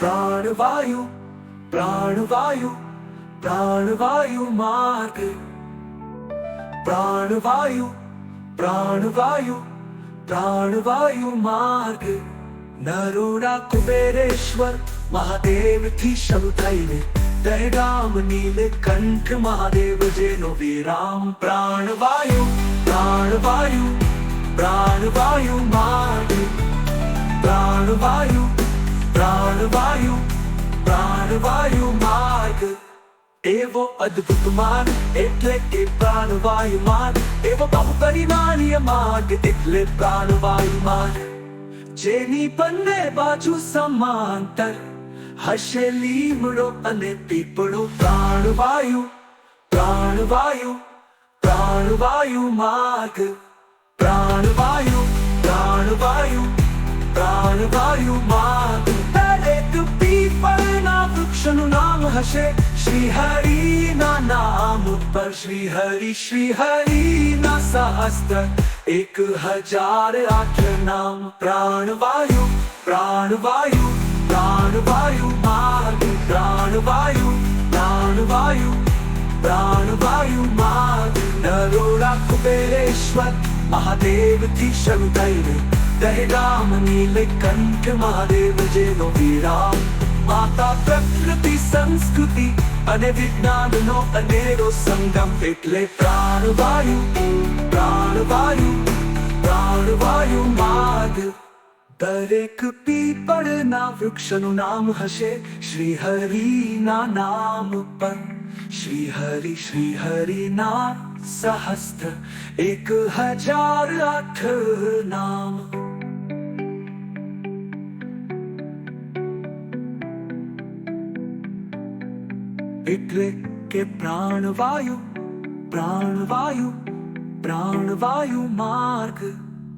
પ્રાણવાયુ પ્રાણવાયુ પ્રાણવાયુ માર્ગ. પ્રાણવાયુ પ્રાણવાયુ પ્રાણવાયુ માર્ગ. નરોડા કુબેરેશ્વર મહાદેવથી શરૂ થઈને દહેગામ નીલકંઠ મહાદેવ જેનો વિરામ પ્રાણવાયુ પ્રાણવાયુ પ્રાણવાયુ માર્ગ. પ્રાણવાયુ પ્રાણવાયુ પ્રાણવાયુ માર્ગ. એવો અદ્ભુત માર્ગ, એટલે કે પ્રાણવાયુ માર્ગ. એવો બહુ પરિમાણીય માર્ગ, એટલે પ્રાણવાયુ માર્ગ. જેની બંને બાજુ સમાંતર હશે લીમડો અને પીપળો. પ્રાણવાયુ પ્રાણવાયુ પ્રાણવાયુ માર્ગ. પ્રાણવાયુ પ્રાણવાયુ પ્રાણવાયુ માર્ગ દરેક પીપળના વૃક્ષનું નામ હશે શ્રી હરિના નામ પર શ્રી હરિ શ્રી હરિના સહસ્ત્ર એક હજાર આઠ નામ પ્રાણવાયુ પ્રાણવાયુ પ્રાણવાયુ માર્ગ પ્રાણવાયુ પ્રાણવાયુ પ્રાણવાયુ માર્ગ નરોડા કુબેરેશ્વર મહાદેવથી શરૂ થઈને દહેગામ નીલકંઠ મહાદેવ જેનો વિરામ માતા પ્રકૃતિ સંસ્કૃતિ અને વિજ્ઞાનનો અનેરો સંગમ એટલે પ્રાણવાયુ પ્રાણવાયુ પ્રાણવાયુ માર્ગ દરેક પીપળના વૃક્ષનું નામ હશે શ્રી હરિના નામ પર શ્રી હરિ શ્રી હરિના સહસ્ત્ર એક હજાર આઠ નામ એટલે કે પ્રાણવાયુ પ્રાણવાયુ પ્રાણવાયુ માર્ગ.